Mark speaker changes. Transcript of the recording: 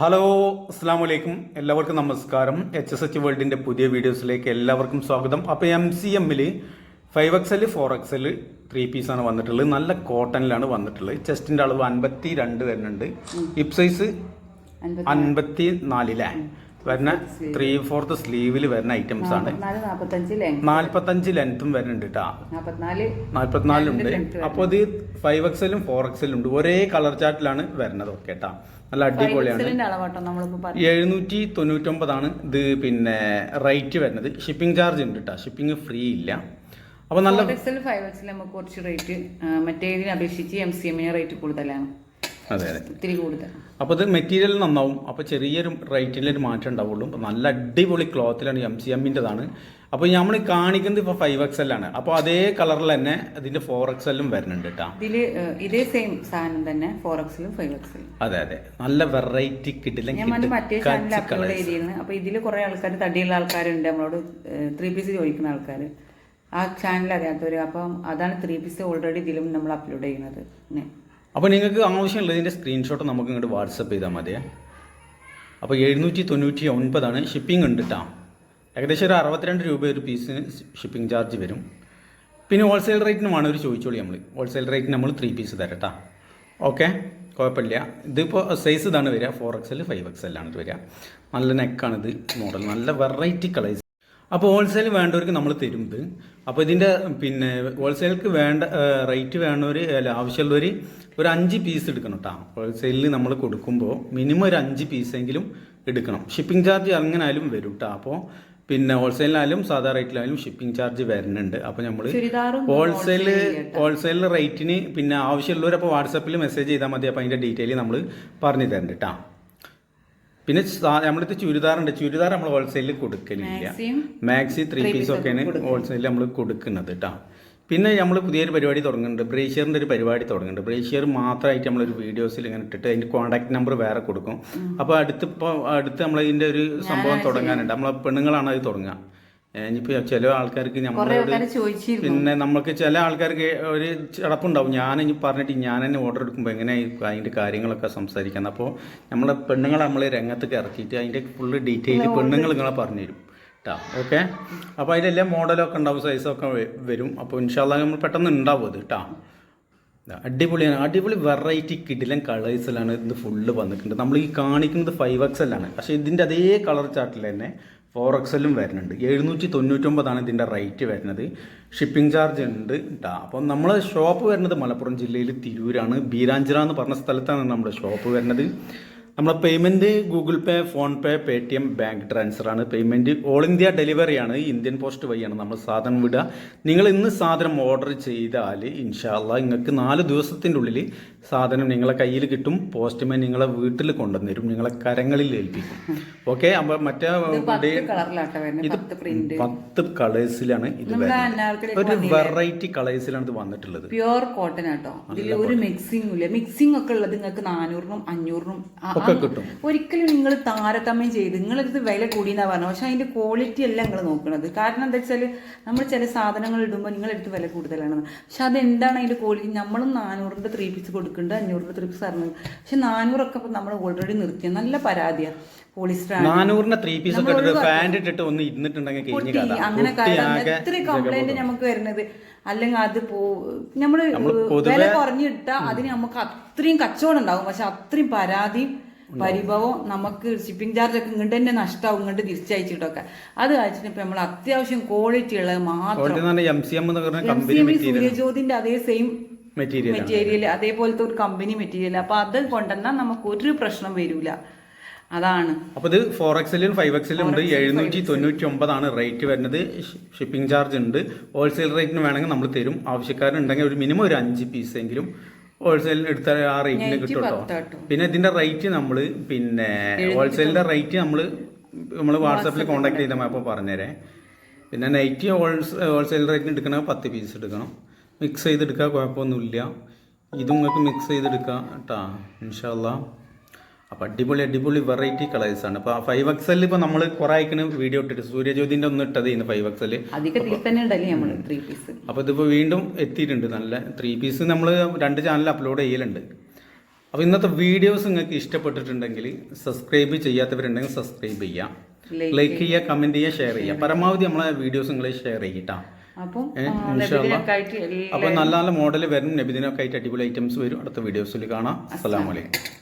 Speaker 1: Hello അസ്സാം വലൈക്കും എല്ലാവർക്കും നമസ്കാരം. എച്ച് എസ് എച്ച് വേൾഡിന്റെ പുതിയ വീഡിയോസിലേക്ക് എല്ലാവർക്കും സ്വാഗതം. അപ്പോൾ എം സി എമ്മിൽ five X L four X L three പീസാണ് വന്നിട്ടുള്ളത്. നല്ല കോട്ടണിലാണ് വന്നിട്ടുള്ളത്. ചെസ്റ്റിന്റെ അളവ് അൻപത്തി രണ്ട് വരുന്നുണ്ട് ഹിപ് സൈസ് അൻപത്തി നാലിലെ വരുന്ന ത്രീ ഫോർത്ത് സ്ലീവിൽ വരുന്ന ഐറ്റംസ് ആണ്.
Speaker 2: നാല് നാപ്പത്തഞ്ച് ലെങ്ത്
Speaker 1: നാൽപ്പത്തഞ്ച് ലെങ്ത്തും വരുന്നുണ്ട് കേട്ടോ
Speaker 2: നാല്പത്തിനാലുണ്ട്
Speaker 1: അപ്പോൾ ഇത് ഫൈവ് എക്സലും ഫോർ എക്സലും ഉണ്ട്. ഒരേ കളർ ചാർട്ടിലാണ് വരുന്നത്. ഓക്കെ കേട്ടോ നല്ല അടിപൊളിയാണ്. എഴുന്നൂറ്റി തൊണ്ണൂറ്റൊമ്പതാണ് ഇത് പിന്നെ റേറ്റ് വരുന്നത്. ഷിപ്പിംഗ് ചാർജ് ഉണ്ട് കേട്ടോ ഷിപ്പിംഗ് ഫ്രീ ഇല്ല. അപ്പോൾ നല്ല
Speaker 2: ഫൈവ് എക്സൽ നമുക്ക് കുറച്ച് റേറ്റ് മറ്റേതിനെ അപേക്ഷിച്ച് എം സി എമ്മിന് റേറ്റ് കൂടുതലാണ്.
Speaker 1: അതെ അതെ.
Speaker 2: ഇത്തിരി കൂടുതൽ.
Speaker 1: അപ്പോൾ ഇത് മെറ്റീരിയൽ നന്നാവും. അപ്പോൾ ചെറിയൊരു റേറ്റിലൊരു മാറ്റം ഉണ്ടാവുള്ളൂ. നല്ല അടിപൊളി ക്ലോത്തിലാണ് എം സി എമ്മിന്റെതാണ് അപ്പോൾ നമ്മൾ കാണിക്കുന്നത് ഇപ്പോൾ ഫൈവ് എക്സ് ആണ്. അപ്പോൾ അതേ കളറിൽ തന്നെ ഇതിന്റെ ഫോർ എക്സ് എല്ലും വരുന്നുണ്ട് കേട്ടോ
Speaker 2: ഇതിൽ ഇതേ സെയിം സാധനം തന്നെ ഫോർ എക്സിലും ഫൈവ് എക്സിലും
Speaker 1: അതെ അതെ. നല്ല വെറൈറ്റി കിട്ടില്ല
Speaker 2: മറ്റേ ചാനലിൽ അപ്ലോഡ് ചെയ്തിരുന്നു. അപ്പൊ ഇതിൽ കുറെ ആൾക്കാർ തടിയുള്ള ആൾക്കാരുണ്ട്. നമ്മളോട് ത്രീ പീസ് ചോദിക്കുന്ന ആൾക്കാർ ആ ചാനൽ അറിയാത്തവര്. അപ്പം അതാണ് ത്രീ പീസ് ഓൾറെഡി ഇതിലും നമ്മൾ അപ്ലോഡ് ചെയ്യുന്നത്.
Speaker 1: അപ്പോൾ നിങ്ങൾക്ക് ആവശ്യമുള്ളതിന്റെ സ്ക്രീൻഷോട്ട് നമുക്ക് ഇങ്ങോട്ട് വാട്സപ്പ് ചെയ്താൽ മതി അപ്പോൾ എഴുന്നൂറ്റി തൊണ്ണൂറ്റി ഒൻപതാണ് ഷിപ്പിംഗ് ഉണ്ട് കേട്ടോ ഏകദേശം ഒരു അറുപത്തിരണ്ട് രൂപ ഒരു പീസിന് ഷിപ്പിംഗ് ചാർജ് വരും. പിന്നെ ഹോൾസെയിൽ റേറ്റിന് വേണം ഒരു ചോദിച്ചോളി നമ്മൾ ഹോൾസെയിൽ റേറ്റിന് നമ്മൾ ത്രീ പീസ് തരാം കേട്ടോ ഓക്കെ കുഴപ്പമില്ല. ഇതിപ്പോൾ സൈസ് ഇതാണ് വരിക. Four X L five X എല്ലാണ് വരിക. നല്ല നെക്കാണിത് മോഡൽ നല്ല വെറൈറ്റി കളേഴ്സ് അപ്പോൾ ഹോൾസെയിൽ വേണ്ടവർക്ക് നമ്മൾ തരും ഇത്. അപ്പോൾ ഇതിന്റെ പിന്നെ ഹോൾസെയിലേക്ക് വേണ്ട റേറ്റ് വേണ്ടവർ അല്ല ആവശ്യമുള്ളവർ ഒരു അഞ്ച് പീസ് എടുക്കണം കേട്ടോ ഹോൾസെയിലിൽ നമ്മൾ കൊടുക്കുമ്പോൾ മിനിമം ഒരു അഞ്ച് പീസെങ്കിലും എടുക്കണം. ഷിപ്പിംഗ് ചാർജ് അങ്ങനായാലും വരും കേട്ടോ അപ്പോൾ പിന്നെ ഹോൾസെയിലായാലും സാധാ റേറ്റിലായാലും ഷിപ്പിംഗ് ചാർജ് വരുന്നുണ്ട്. അപ്പോൾ നമ്മൾ ഹോൾസെയിൽ ഹോൾസെയിൽ റേറ്റിന് പിന്നെ ആവശ്യമുള്ളവർ അപ്പോൾ വാട്സപ്പിൽ മെസ്സേജ് ചെയ്താൽ മതി. അപ്പോൾ അതിന്റെ ഡീറ്റെയിൽ നമ്മൾ പറഞ്ഞു തരുന്നുണ്ട് കേട്ടോ പിന്നെ നമ്മളിത് ചുരിദാറുണ്ട്. ചുരിദാർ നമ്മൾ ഹോൾസെയിലിൽ കൊടുക്കലില്ല. മാക്സി ത്രീ പീസ് ഒക്കെയാണ് ഹോൾസെയിലിൽ നമ്മൾ കൊടുക്കുന്നത് കേട്ടോ പിന്നെ നമ്മൾ പുതിയൊരു പരിപാടി തുടങ്ങുന്നുണ്ട്. ബ്രേഷ്യറിന്റെ ഒരു പരിപാടി തുടങ്ങുന്നുണ്ട്. ബ്രേഷ്യർ മാത്രമായിട്ട് നമ്മളൊരു വീഡിയോസിൽ ഇങ്ങനെ ഇട്ടിട്ട് അതിന്റെ കോൺടാക്ട് നമ്പർ വേറെ കൊടുക്കും. അപ്പോൾ അടുത്ത് ഇപ്പോൾ അടുത്ത് നമ്മൾ ഇതിന്റെ ഒരു സംഭവം തുടങ്ങാനുണ്ട്. നമ്മളെ പെണ്ണുങ്ങളാണ് അത് തുടങ്ങുക. ഇനിയിപ്പോൾ ചില ആൾക്കാർക്ക്
Speaker 2: ചോദിച്ചിരുന്നു.
Speaker 1: പിന്നെ നമ്മൾക്ക് ചില ആൾക്കാർക്ക് ഒരു ചടപ്പുണ്ടാവും. ഞാൻ ഇനി പറഞ്ഞിട്ട് ഞാൻ തന്നെ ഓർഡർ എടുക്കുമ്പോൾ എങ്ങനെ അതിന്റെ കാര്യങ്ങളൊക്കെ സംസാരിക്കണം അപ്പോൾ നമ്മളെ പെണ്ണുങ്ങളെ നമ്മൾ രംഗത്തേക്ക് ഇറക്കിയിട്ട് അതിന്റെ ഫുള്ള് ഡീറ്റെയിൽ പെണ്ണുങ്ങൾ നിങ്ങളെ പറഞ്ഞു തരും. കേട്ടോ ഓക്കെ? അപ്പോൾ അതിലെല്ലാം മോഡലൊക്കെ ഉണ്ടാവും സൈസൊക്കെ വരും. അപ്പോൾ ഇൻഷാല്ല നമ്മൾ പെട്ടെന്ന് ഉണ്ടാവും അത് കേട്ടോ അടിപൊളിയാണ്. അടിപൊളി വെറൈറ്റി കിടിലൻ കളേഴ്സിലാണ് ഇത് ഫുള്ള് വന്നിട്ടുണ്ട്. നമ്മൾ ഈ കാണിക്കുന്നത് ഫൈവ് എക്സ് എല്ലാണ് പക്ഷേ ഇതിന്റെ അതേ കളർ ചാർട്ടിൽ തന്നെ ഫോർ എക്സലും വരുന്നുണ്ട്. എഴുന്നൂറ്റി തൊണ്ണൂറ്റൊമ്പതാണ് ഇതിന്റെ റേറ്റ് വരുന്നത്. ഷിപ്പിംഗ് ചാർജ് ഉണ്ട് കേട്ടോ അപ്പം നമ്മൾ ഷോപ്പ് വരുന്നത് മലപ്പുറം ജില്ലയിൽ തിരൂരാണ്. ബീരാഞ്ചിറ എന്ന് പറഞ്ഞ സ്ഥലത്താണ് നമ്മുടെ ഷോപ്പ് വരുന്നത്. നമ്മളെ payment Google Pay PhonePe Paytm bank transfer ആണ് പേയ്മെന്റ് ഓൾ ഇന്ത്യ ഡെലിവറിയാണ് ഇന്ത്യൻ പോസ്റ്റ് വഴിയാണ് നമ്മൾ സാധനം വിടുക. നിങ്ങൾ ഇന്ന് സാധനം ഓർഡർ ചെയ്താൽ ഇൻഷാല്ല നിങ്ങൾക്ക് നാല് ദിവസത്തിന്റെ ഉള്ളിൽ സാധനം നിങ്ങളെ കയ്യിൽ കിട്ടും. പോസ്റ്റ്മാൻ നിങ്ങളെ വീട്ടിൽ കൊണ്ടുവന്നിരും. നിങ്ങളെ കരങ്ങളിൽ ഏൽപ്പിക്കും. ഓക്കെ അപ്പോൾ മറ്റേ
Speaker 2: ഇത് പത്ത്
Speaker 1: കളേഴ്സിലാണ് ഇത് ഒരു വെറൈറ്റി കളേഴ്സിലാണ് ഇത് വന്നിട്ടുള്ളത്.
Speaker 2: പ്യുവർ കോട്ടൺ ആട്ടോ. ഇതിൽ ഒരു മിക്സിംഗ് ഇല്ല. മിക്സിംഗ് ഒക്കെ ഉള്ളത് നിങ്ങൾക്ക് നാനൂറിനും അഞ്ഞൂറിനും
Speaker 1: ഒക്കെ കിട്ടും.
Speaker 2: ഒരിക്കലും നിങ്ങൾ താരതമ്യം ചെയ്ത് നിങ്ങളടുത്ത് വില കൂടിയെന്നാ പറഞ്ഞു പക്ഷെ അതിന്റെ ക്വാളിറ്റി അല്ല നിങ്ങൾ നോക്കുന്നത്. കാരണം എന്താ വെച്ചാൽ നമ്മൾ ചില സാധനങ്ങൾ ഇടുമ്പോൾ നിങ്ങളെടുത്ത് വില കൂടുതലാണ്. പക്ഷെ അതെന്താണ് അതിന്റെ ക്വാളിറ്റി നമ്മളും നാനൂറിന്റെ ത്രീ പീസ് കൊടുക്കുന്നുണ്ട് അഞ്ഞൂറിന്റെ ത്രീ പീസ് അറിഞ്ഞു പക്ഷെ നാനൂറൊക്കെ നമ്മൾ ഓൾറെഡി നിർത്തിയ നല്ല
Speaker 1: പരാതിയാണ് ത്രീ പീസ് ഒക്കെ ഇട്ടിട്ട് ഒന്ന് ഇരുന്നിട്ടുണ്ടെങ്കിൽ കഴിഞ്ഞ കഥ.
Speaker 2: അങ്ങനെ എത്ര കംപ്ലൈന്റ് നമുക്ക് വരുന്നത്. അല്ലെങ്കിൽ അത് പോ
Speaker 1: നമ്മൾ
Speaker 2: വില കുറഞ്ഞിട്ട അതിന് നമുക്ക് അത്രയും കച്ചവടം ഉണ്ടാവും. പക്ഷെ അത്രയും പരാതിയും പരിഭവം നമുക്ക് ഷിപ്പിംഗ് ചാർജ് ഒക്കെ ഇങ്ങോട്ട് തന്നെ നഷ്ടമാവും ഇങ്ങോട്ട് തിരിച്ചയച്ചിട്ടൊക്കെ. അത് ഇപ്പൊ നമ്മൾ അത്യാവശ്യം ക്വാളിറ്റി ഉള്ളത് മാത്രം. സൂര്യജ്യോതിന്റെ അതേ സെയിം
Speaker 1: മെറ്റീരിയൽ
Speaker 2: മെറ്റീരിയൽ അതേപോലത്തെ ഒരു കമ്പനി മെറ്റീരിയൽ അപ്പൊ അത് കൊണ്ടുവന്നാൽ നമുക്ക് ഒരു പ്രശ്നം വരില്ല അതാണ്.
Speaker 1: അപ്പോൾ ഇത് ഫോർ എക്സിലും ഫൈവ് എക്സിലും ഉണ്ട്. എഴുന്നൂറ്റി തൊണ്ണൂറ്റി ഒമ്പതാണ് റേറ്റ് വരുന്നത്. ഷിപ്പിംഗ് ചാർജ് ഉണ്ട്. ഹോൾസെയിൽ റേറ്റിന് വേണമെങ്കിൽ നമ്മൾ തരും. ആവശ്യക്കാരുണ്ടെങ്കിൽ ഒരു മിനിമം ഒരു അഞ്ച് പീസ് എങ്കിലും ഹോൾസെയിൽ എടുത്ത ആ റേറ്റിന് കിട്ടും കേട്ടോ. പിന്നെ ഇതിന്റെ റേറ്റ് നമ്മൾ പിന്നെ ഹോൾസെയിലിന്റെ റേറ്റ് നമ്മൾ നമ്മൾ വാട്സാപ്പിൽ കോൺടാക്ട് ചെയ്താൽ അപ്പോൾ പറഞ്ഞുതരേ പിന്നെ നൈറ്റ് ഹോൾസ് ഹോൾസെയിൽ റേറ്റിന് എടുക്കണ പത്ത് പീസ് എടുക്കണം. മിക്സ് ചെയ്തെടുക്കുക കുഴപ്പമൊന്നുമില്ല. ഇതും നിങ്ങൾക്ക് മിക്സ് ചെയ്തെടുക്കാം കേട്ടോ ഇൻഷാല്ലാ അപ്പോൾ അടിപൊളി അടിപൊളി വെറൈറ്റി കളേഴ്സ് ആണ്. അപ്പോൾ ഫൈവ് എക്സലിൽ ഇപ്പോൾ നമ്മൾ കുറേ അയക്കണ വീഡിയോ ഇട്ടിട്ട്. സൂര്യജ്യോതിന്റെ ഒന്ന് ഇട്ടത് ഇന്ന് ഫൈവ് എക്സൽ അപ്പോൾ ഇതിപ്പോൾ വീണ്ടും എത്തിയിട്ടുണ്ട് നല്ല ത്രീ പീസ് നമ്മൾ രണ്ട് ചാനൽ അപ്ലോഡ് ചെയ്യലുണ്ട്. അപ്പോൾ ഇന്നത്തെ വീഡിയോസ് നിങ്ങൾക്ക് ഇഷ്ടപ്പെട്ടിട്ടുണ്ടെങ്കിൽ സബ്സ്ക്രൈബ് ചെയ്യാത്തവരുണ്ടെങ്കിൽ സബ്സ്ക്രൈബ് ചെയ്യാം. ലൈക്ക് ചെയ്യുക കമന്റ് ചെയ്യുക ഷെയർ ചെയ്യുക പരമാവധി നമ്മളെ വീഡിയോസ് നിങ്ങൾ ഷെയർ ചെയ്യട്ടാ. അപ്പോൾ നല്ല നല്ല മോഡൽ വരും. നബിദിനൊക്കെ ആയിട്ട് അടിപൊളി ഐറ്റംസ് വരും. അടുത്ത വീഡിയോസിൽ കാണാം. അസ്സലാമലൈക്കും